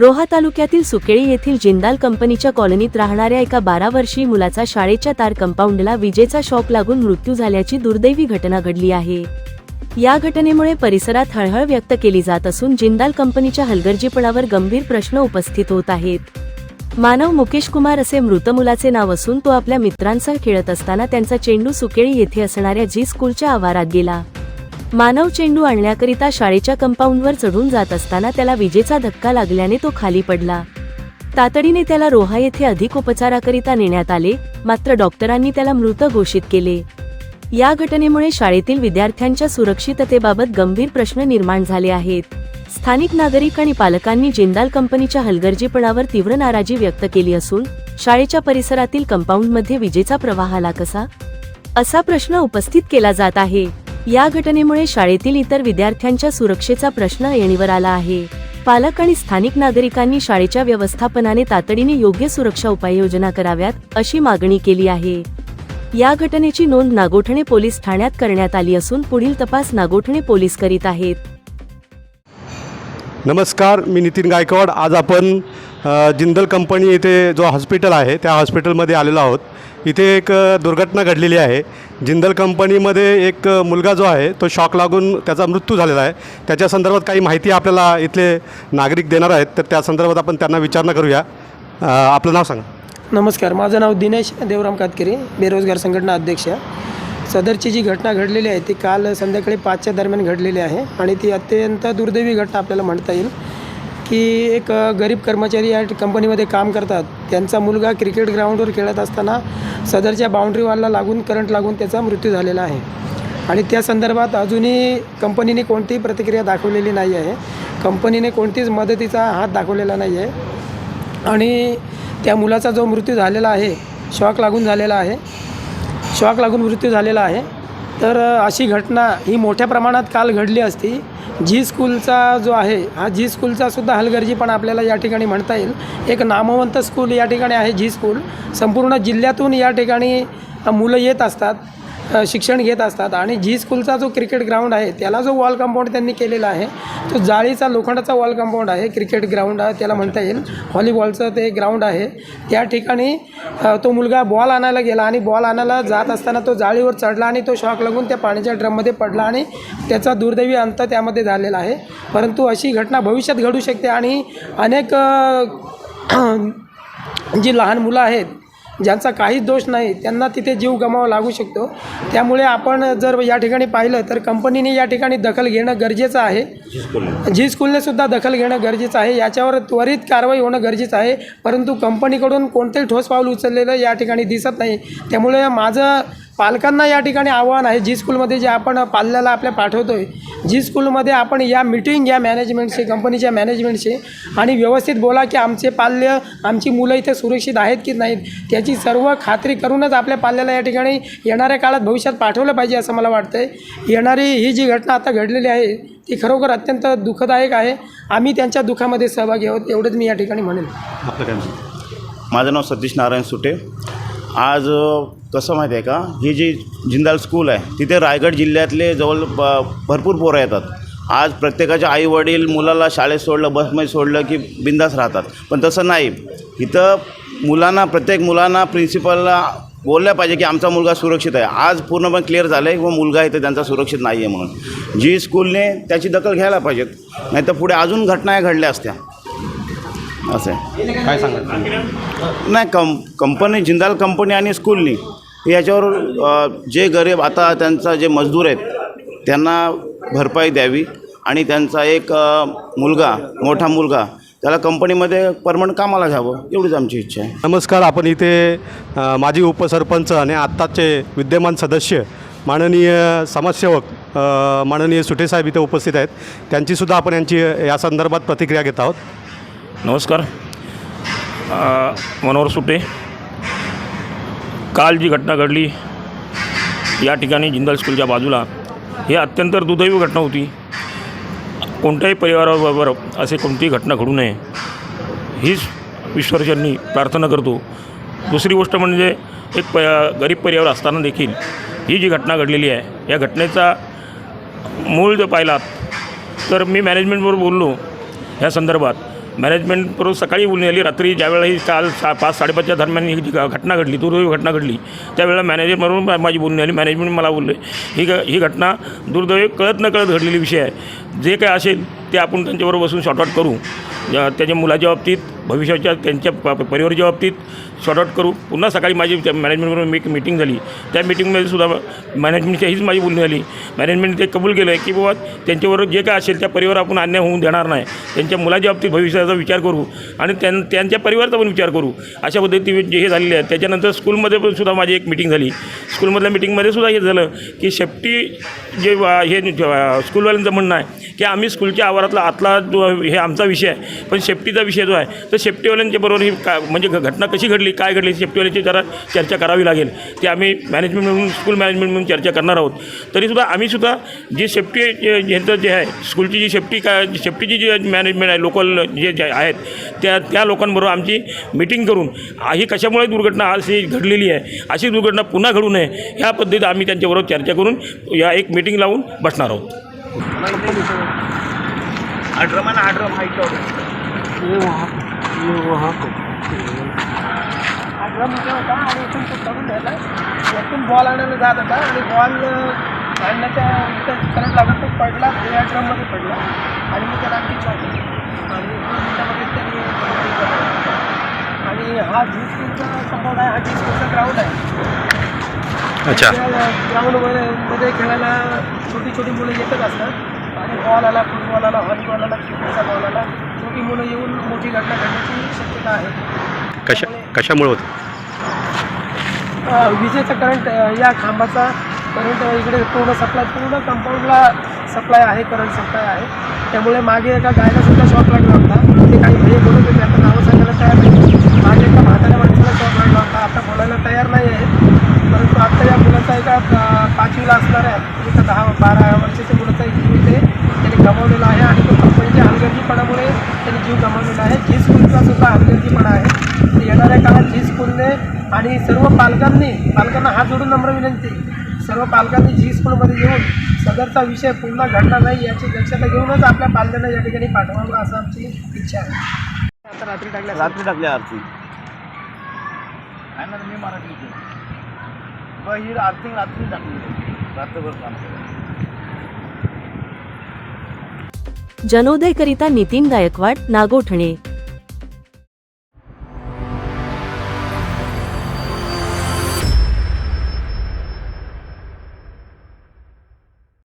रोहा तालुक्यातील सुकेळी येथील जिंदाल कंपनीच्या कॉलनीत राहणाऱ्या एका बारा वर्षीय मुलाचा शाळेच्या तार कंपाऊंडला विजेचा शॉक लागून मृत्यू झाल्याची दुर्दैवी घटना घडली आहे. या घटनेमुळे परिसरात हळहळ व्यक्त केली जात असून जिंदाल कंपनीच्या हलगर्जीपणावर गंभीर प्रश्न उपस्थित होत आहेत. मानव मुकेश कुमार असे मृत मुलाचे नाव असून तो आपल्या मित्रांसह खेळत असताना त्यांचा चेंडू सुकेळी येथे असणाऱ्या जी स्कूलच्या आवारात गेला. मानव चेंडू आणण्याकरिता शाळेच्या कंपाऊंडवर चढून जात असताना त्याला विजेचा धक्का लागल्याने तो खाली पडला. तातडीने त्याला रोहा येथे अधिक उपचाराकरिता नेण्यात आले मात्र डॉक्टरांनी त्याला मृत घोषित केले. या घटनेमुळे शाळेतील विद्यार्थ्यांच्या सुरक्षिततेबाबत गंभीर प्रश्न निर्माण झाले आहेत. स्थानिक नागरिक आणि पालकांनी जिंदाल कंपनीच्या हलगर्जीपणावर तीव्र नाराजी व्यक्त केली असून शाळेच्या परिसरातील कंपाऊंडमध्ये विजेचा प्रवाह आला कसा? असा प्रश्न उपस्थित केला जात आहे. या घटनेमुळे शाळेतील इतर विद्यार्थ्यांच्या सुरक्षेचा प्रश्न येणीवर आला आहे. पालक आणि स्थानिक नागरिकांनी शाळेच्या व्यवस्थापनाने तातडीने योग्य सुरक्षा उपाययोजना कराव्यात अशी मागणी केली आहे. या घटनेची नोंद नागोठणे पोलीस ठाण्यात करण्यात आली असून पुढील तपास नागोठणे पोलीस करीत आहेत. नमस्कार मी नितीन गायकवाड. आज आपण जिंदल कंपनी येथे जो हॉस्पिटल आहे त्या हॉस्पिटलमध्ये आलेलो आहोत. इथे एक दुर्घटना घडलेली आहे. जिंदल कंपनीमध्ये एक मुलगा जो आहे तो शॉक लागून त्याचा मृत्यू झालेला आहे. त्याच्या संदर्भात काही माहिती आपल्याला इथले नागरिक देणार आहेत तर त्या संदर्भात आपण त्यांना विचारणा करूया. आपलं नाव सांगा. नमस्कार माझं नाव दिनेश देवराम कातकरी बेरोजगार संघटना अध्यक्ष. सदरची जी घटना घडलेली आहे ती काल संध्याकाळी पाचच्या दरम्यान घडलेली आहे आणि ती अत्यंत दुर्दैवी घटना आपल्याला म्हणता येईल की एक गरीब कर्मचारी या कंपनीमध्ये काम करतात. त्यांचा मुलगा क्रिकेट ग्राउंडवर खेळत असताना सदरच्या बाउंड्री वॉलला लागून करंट लागून त्याचा मृत्यू झालेला आहे. आणि त्या संदर्भात अजूनही कंपनीने कोणतीही प्रतिक्रिया दाखवलेली नाही आहे. कंपनीने कोणतीच मदतीचा हात दाखवलेला नाही आहे. आणि त्या मुलाचा जो मृत्यू झालेला आहे शॉक लागून झालेला आहे. शॉक लागून मृत्यू झालेला आहे. तर अशी घटना ही मोठ्या प्रमाणात काल घडली असती. जी स्कूलचा जो आहे हा जी स्कूलचा सुद्धा हलगर्जीपणा आपल्याला या ठिकाणी म्हणता येईल. एक नामवंत स्कूल या ठिकाणी आहे जी स्कूल संपूर्ण जिल्ह्यातून या ठिकाणी मुलं येत असतात. शिक्षण घेत असतात. आणि जी स्कूलचा जो क्रिकेट ग्राउंड आहे त्याला जो वॉल कंपाऊंड त्यांनी केलेला आहे तो जाळीचा लोखंडाचा वॉल कंपाऊंड आहे क्रिकेट ग्राउंड आहे त्याला म्हणता येईल. व्हॉलीबॉलचं ते ग्राउंड आहे. त्या ठिकाणी तो मुलगा बॉल आणायला गेला आणि बॉल आणायला जात असताना तो जाळीवर चढला आणि तो शॉक लागून त्या पाण्याच्या ड्रममध्ये पडला आणि त्याचा दुर्दैवी अंत त्यामध्ये झालेला आहे. परंतु अशी घटना भविष्यात घडू शकते आणि अनेक जी लहान मुलं आहेत ज्यांचा काहीच दोष नाही त्यांना तिथे जीव गमावा लागू शकतो. त्यामुळे आपण जर या ठिकाणी पाहिलं तर कंपनीने या ठिकाणी दखल घेणं गरजेचं आहे. जी स्कूलने सुद्धा दखल घेणं गरजेचं आहे. याच्यावर त्वरित कारवाई होणं गरजेचं आहे. परंतु कंपनीकडून कोणतेही ठोस पाऊल उचललेलं या ठिकाणी दिसत नाही. त्यामुळे माझं पालकांना या ठिकाणी आव्हान आहे. जी स्कूलमध्ये जे आपण पाल्याला आपल्या पाठवतो आहे जी स्कूलमध्ये आपण या मिटिंग या मॅनेजमेंटशी कंपनीच्या मॅनेजमेंटशी आणि व्यवस्थित बोला की आमचे पाल्य आमची मुलं इथे सुरक्षित आहेत की नाहीत त्याची सर्व खात्री करूनच आपल्या पाल्याला या ठिकाणी येणाऱ्या काळात भविष्यात पाठवलं पाहिजे असं मला वाटतं आहे येणारी ही जी घटना आता घडलेली आहे ती खरोखर अत्यंत दुःखदायक आहे. आम्ही त्यांच्या दुःखामध्ये सहभागी आहोत एवढंच मी या ठिकाणी म्हणेन. आपलं काय माझं नाव सतीश नारायण सुटे. आज कसं माहिती आहे का? ही जी जिंदाल स्कूल आहे तिथे रायगड जिल्ह्यातले जवळ ब भरपूर पोरं येतात. आज प्रत्येकाच्या आईवडील मुलाला शाळेत सोडलं बसमध्ये सोडलं की बिंदास राहतात. पण तसं नाही. इथं मुलांना प्रत्येक मुलांना प्रिन्सिपलला बोललं पाहिजे की आमचा मुलगा सुरक्षित आहे. आज पूर्णपणे क्लिअर झालं आहे व मुलगा इथं त्यांचा सुरक्षित नाही आहे म्हणून. जी स्कूलने त्याची दखल घ्यायला पाहिजेत नाही तर पुढे अजून घटना घडल्या असत्या. असं. आहे काय सांगा नाही? कं कंपनी जिंदाल कंपनी आणि स्कूलनी याच्यावर अ, जे गरीब आता त्यांचा जे मजदूर आहेत त्यांना भरपाई द्यावी आणि त्यांचा एक अ, मुलगा मोठा मुलगा त्याला कंपनीमध्ये परमनंट कामाला घ्यावं एवढीच आमची इच्छा आहे. नमस्कार आपण इथे अ, माजी उपसरपंच आणि आत्ताचे विद्यमान सदस्य माननीय समाजसेवक अ, माननीय सुठेसाहेब इथे उपस्थित आहेत. त्यांचीसुद्धा आपण यांची या संदर्भात प्रतिक्रिया घेत आहोत. नमस्कार. मनोहर सुटे. काल जी घटना घडली या ठिकाणी जिंदाल स्कूलच्या बाजूला ही अत्यंत दुर्दैवी घटना होती. कोणत्याही परिवाराबरोबर असे कोणतीही घटना घडू नये हीच ईश्वरचरणी प्रार्थना करतो. दुसरी गोष्ट म्हणजे एक प गरीब परिवार असताना देखील ही जी घटना घडलेली आहे या घटनेचा मूळ जर पाहिलात तर मी मॅनेजमेंटवर बोललो ह्या संदर्भात. मॅनेजमेंट बरोबर सकाळी बोलून आली रात्री ज्यावेळेला ही काल सा पाच साडेपाचच्या दरम्यान ही जी घटना घडली दुर्दैवी घटना घडली त्यावेळेला मॅनेजरबरोबर म्हणून माझी बोलणी आली. मॅनेजमेंट मला बोलले ही ग ही घटना दुर्दैवी कळत न कळत घडलेली विषय आहे. जे काय असेल ते आपण त्यांच्याबरोबर बसून शॉर्टआउट करू. या- त्याच्या मुलाच्या बाबतीत भविष्याच्या त्यांच्या प- परिवाराच्या बाबतीत शॉर्टआउट करू. पुन्हा सकाळी माझी मॅनेजमेंटबरोबर एक मीटिंग झाली. त्या मीटिंगमध्ये सुद्धा मॅनेजमेंटच्या हीच माझी बोलणी झाली. मॅनेजमेंट ते कबूल केलं आहे की बाबा त्यांच्याबरोबर जे काय असेल त्या परिवार आपण अन्याय होऊन देणार नाही. त्यांच्या मुलाच्या बाबतीत भविष्याचा विचार करू आणि त्यां त्यांच्या परिवाराचा पण विचार करू. अशा पद्धती जे हे झालेले आहे. त्याच्यानंतर स्कूलमध्ये पण सुद्धा माझी एक मिटिंग झाली. स्कूलमधल्या मिटिंगमध्ये सुद्धा हे झालं की सेफ्टी जे हे स्कूलवाल्यांचं म्हणणं आहे की आम्ही स्कूलच्या आवारातला आतला जो हे आमचा विषय आहे पण सेफ्टीचा विषय जो आहे तर सेफ्टीवाल्यांच्या बरोबर ही का म्हणजे घटना कशी घडली काय घडली सेफ्टीवाल्यांची जरा चर्चा करावी लागेल. ते आम्ही मॅनेजमेंट म्हणून स्कूल मॅनेजमेंट म्हणून चर्चा करणार आहोत. तरीसुद्धा आम्हीसुद्धा जी सेफ्टी ह्यांचं जे आहे स्कूलची जी सेफ्टी काय सेफ्टीची जी मॅनेजमेंट आहे लोकल जे जे आहेत त्या त्या लोकांबरोबर आमची मिटिंग करून ही कशामुळे दुर्घटना अशी घडलेली आहे अशी दुर्घटना पुन्हा घडू नये ह्या पद्धतीत आम्ही त्यांच्याबरोबर चर्चा करून या एक मिटिंग लावून बसणार आहोत. हा ड्रम इथे होता आणि इथून तो चढून घ्यायला यातून बॉल आणायला जात होता आणि बॉल आणण्याच्या इथं करंट लागत तो पडला या ड्रममध्ये पडला आणि मी त्याला आणखी चॉकली आणि दोन मिनिटामध्ये त्यांनी आणि हा जी स्कूलचा कंपाऊंड आहे हा जी स्कूलचा ग्राउंड आहे. अच्छा. ग्राउंडमध्ये मध्ये खेळायला छोटी छोटी मुलं येतच असतात. आणि बॉल आला फुटबॉल आला व्हॉलीबॉल आला क्रिकेटचा बॉल आला छोटी मुलं येऊन मोठी घटना घडण्याची शक्यता आहे. कशा कशामुळे होतं? विजेचा करंट या खांबाचा करंट इकडे पूर्ण सप्लाय पूर्ण कंपाऊंडला सप्लाय आहे करंट सप्लाय आहे. त्यामुळे मागे एका गायला सुद्धा शॉक लागला होता. ते काही भैया बोलत होते आता नावं सांगायला तयार नाही. मागे एका म्हाताऱ्या माणसाला शॉक लागला होता. आता बोलायला तयार नाही आहे परंतु आता या मुलाचा एका पाचवीला असणार आहे. एका दहा बारा वर्षाच्या मुलाचा एक जीव इथे त्याने गमावलेला आहे आणि तो कंपनीच्या हलगर्जीपणामुळे त्याने जीव गमावलेला आहे. जी स्कूलचा सुद्धा हलगर्जीपणा आहे. तर येणाऱ्या काळात जी स्कूलने आणि सर्व पालकांनी पालकांना हात जोडून नम्र विनंती सर्व पालकांनी जी स्कूलमध्ये येऊन सदरचा विषय पुन्हा घडणार नाही याची दक्षता घेऊनच आपल्या पालकांना या ठिकाणी पाठवावं असं आमची इच्छा आहे. आता रात्री टाकल्या रात्री टाकली आरती. आहे ना मी मराठी मग ही अर्थिंग रात्री टाकली रात्रभर काम केलं जनोदयकरिता नितीन गायकवाड नागोठणे.